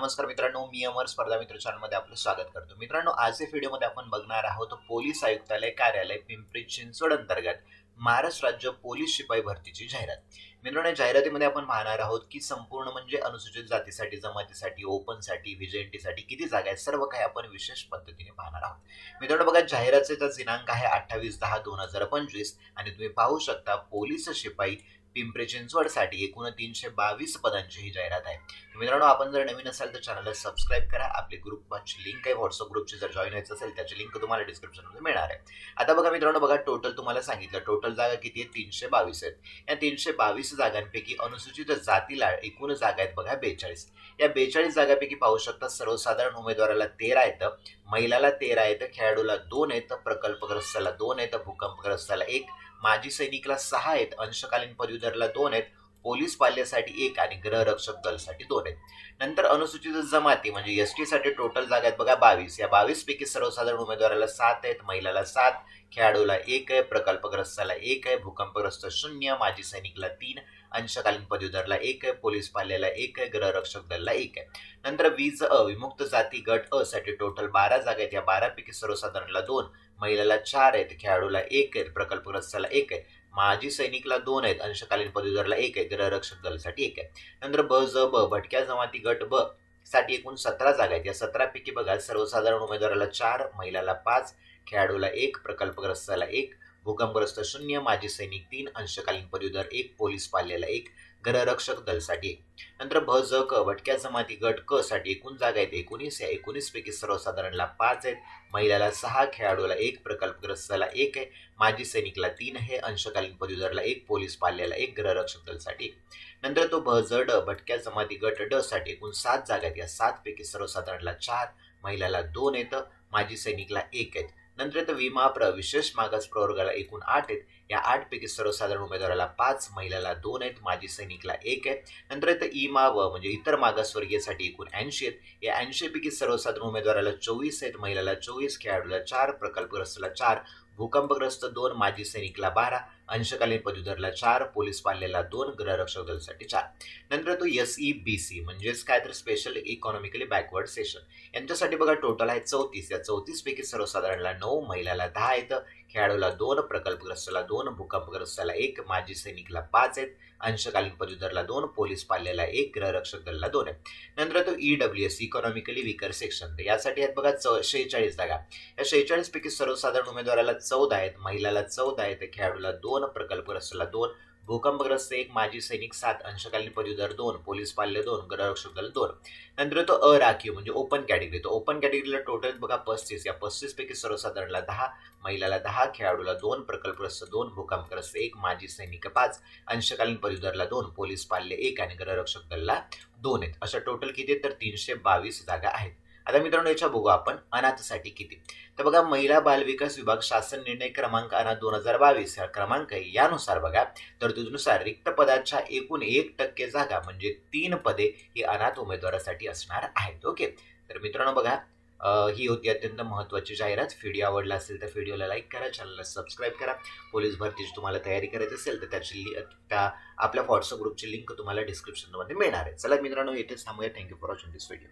नमस्कार मित्रांनो मी अमर स्पर्धा मित्र चॅनलमध्ये आपलं स्वागत करतो. मित्रांनो आज व्हिडिओमध्ये आपण बघणार आहोत पोलीस आयुक्तालय कार्यालय पिंपरी चिंचवड अंतर्गत महाराष्ट्र राज्य पोलीस शिपाई भरतीची जाहिरात. मित्रांनो या जाहिरातीमध्ये आपण पाहणार आहोत की संपूर्ण म्हणजे अनुसूचित जातीसाठी जमातीसाठी ओपनसाठी व्हिजेंटीसाठी किती जागा आहेत सर्व काही आपण विशेष पद्धतीने पाहणार आहोत. मित्रांनो बघा जाहिरातीचा दिनांक आहे अठ्ठावीस दहा दोन हजार पंचवीस आणि तुम्ही पाहू शकता पोलीस शिपाई पिंपरी चिंचवडसाठी एकूण तीनशे बावीस पदांची ही जाहिरात आहे. तर मित्रांनो आपण जर नवीन असाल तर चॅनलला सबस्क्राईब करा. आपली ग्रुपची लिंक आहे. व्हॉट्सअप ग्रुपची जर जॉईन व्हायचं असेल त्याची लिंक तुम्हाला डिस्क्रिप्शनमध्ये मिळणार आहे. आता बघा मित्रांनो बघा टोटल तुम्हाला सांगितलं. टोटल जागा किती आहे तीनशे बावीस आहेत. या तीनशे बावीस जागांपैकी अनुसूचित जातीला एकूण जागा आहेत बघा बेचाळीस. या बेचाळीस जागापैकी पाहू शकता सर्वसाधारण उमेदवाराला तेरा येतं महिलाला तेरा येतं खेळाडूला दोन येतं प्रकल्पग्रस्ताला दोन येतं भूकंपग्रस्ताला एक माजी सैनिकला सहा आहेत अंशकालीन पदवीधरला दोन आहेत. पोलीस पाल्यासाठी एक आणि गृहरक्षक दलसाठी दोन आहेत. नंतर अनुसूचित जमाती म्हणजे एस टीसाठी टोटल जागा आहेत बघा बावीस. या बावीस पैकी सर्वसाधारण उमेदवाराला सात आहेत महिलाला सात खेळाडूला एक आहे प्रकल्पग्रस्ताला एक आहे भूकंपग्रस्त शून्य माजी सैनिकला तीन अंशकालीन पदवीधरला एक आहे पोलीस पाल्याला एक आहे गृहरक्षक दलला एक आहे. नंतर वीज अ विमुक्त जाती गट अ साठी टोटल बारा जागा आहेत. या बारापैकी सर्वसाधारणला दोन महिलाला चार आहेत खेळाडूला एक आहेत प्रकल्पग्रस्ताला एक आहे. माजी सैनिकला दोन आहेत अंशकालीन पदवीधरला एक आहे. गृहरक्षक दलासाठी एक आहे. नंतर ब ज ब भटक्या जमाती गट ब साठी एकूण सतरा जागा आहेत. या सतरापैकी बघा सर्वसाधारण उमेदवाराला चार महिलाला पाच खेळाडूला एक प्रकल्पग्रस्ताला एक भूकंपग्रस्त शून्य माजी सैनिक तीन अंशकालीन पदवीधर एक पोलीस पाल्याला एक गृहरक्षक दलसाठी एक. नंतर भ ज क भटक्या जमाती गट क साठी एकूण जागा आहेत. एकोणीस या एकोणीस पैकी सर्वसाधारणला पाच आहेत. महिलाला सहा खेळाडूला एक प्रकल्पग्रस्ताला एक आहे. माजी सैनिकला तीन आहे. अंशकालीन पदवीधरला एक पोलीस पाल्याला एक गृहरक्षक दलसाठी एक. नंतर तो भ ज ड भटक्या जमाती गट ड साठी एकूण सात जागा आहेत. या सात पैकी सर्वसाधारणला चार महिलाला दोन आहेत. माजी सैनिकला एक आहेत. नंतर येतं विमा प्र विशेष मागास प्रवर्गाला एकूण आठ आहेत. या आठ पैकी सर्वसाधारण उमेदवाराला पाच महिलाला दोन आहेत. माजी सैनिकला एक आहे. नंतर येतं ई व म्हणजे इतर मागासवर्गीयसाठी एकूण ऐंशी आहेत. या ऐंशी पैकी सर्वसाधारण उमेदवाराला चोवीस आहेत. महिलाला चोवीस खेळाडूला चार प्रकल्पग्रस्ताला चार भूकंपग्रस्त दोन माजी सैनिकला बारा. अंशकालीन पदवीधरला चार पोलीस पाल्याला दोन गृहरक्षक दलासाठी चार. नंतर तो एस ई बी सी म्हणजेच काय तर स्पेशल इकॉनॉमिकली बॅकवर्ड सेशन यांच्यासाठी बघा टोटल आहे चौतीस. या चौतीस पैकी सर्वसाधारणला नऊ महिलाला दहा आहेत. खेळाडूला दोन प्रकल्पग्रस्ताला दोन भूकंपग्रस्ताला एक माजी सैनिकला पाच आहेत. अंशकालीन पदवीधरला दोन पोलीस पाल्याला एक गृहरक्षक दलला दोन आहेत. नंतर तो E W S economically weaker section यासाठी आहेत बघा चौ शेहेचाळीस जागा. या शेहेचाळीस पैकी सर्वसाधारण उमेदवाराला चौदा आहेत. महिलाला चौदा आहेत. खेळाडूला दोन प्रकल्पग्रस्ताला दोन भूकंपग्रस्त एक माजी सैनिक सात अंशकालीन पदवीधर दोन पोलीस पाल्य दोन गृहरक्षक दल दोन. नंतर तो अराखीव म्हणजे ओपन कॅटेगरी तो ओपन कॅटेगरीला टोटल बघा पस्तीस. या पस्तीस पैकी सर्वसाधारणला दहा महिलाला दहा खेळाडूला दोन प्रकल्पग्रस्त दोन भूकंपग्रस्त एक माजी सैनिक पाच अंशकालीन पदवीधरला दोन पोलीस पाल्य एक आणि गृहरक्षक दलला दोन आहेत. अशा टोटल किती आहेत? तर तीनशे बावीस जागा आहेत. आता मित्रांनो याच्या बघू आपण अनाथसाठी किती. तर बघा महिला बालविकास विभाग शासन निर्णय क्रमांक अनाथ दोन हजार बावीस हा क्रमांक आहे. यानुसार बघा तरतुदीनुसार रिक्त पदाच्या एकूण एक टक्के जागा म्हणजे तीन पदे ही अनाथ उमेदवारासाठी असणार आहेत. ओके? तर मित्रांनो बघा ही होती अत्यंत महत्त्वाची जाहिरात. व्हिडिओ आवडला असेल तर व्हिडिओला लाईक करा चॅनलला सबस्क्राईब करा. पोलीस भरतीची तुम्हाला तयारी करायची असेल तर त्याची लि त्या आपल्या व्हॉट्सअप ग्रुपची लिंक तुम्हाला डिस्क्रिप्शनमध्ये मिळणार आहे. चला मित्रांनो इथेच थांबूया. Thank you for watching this video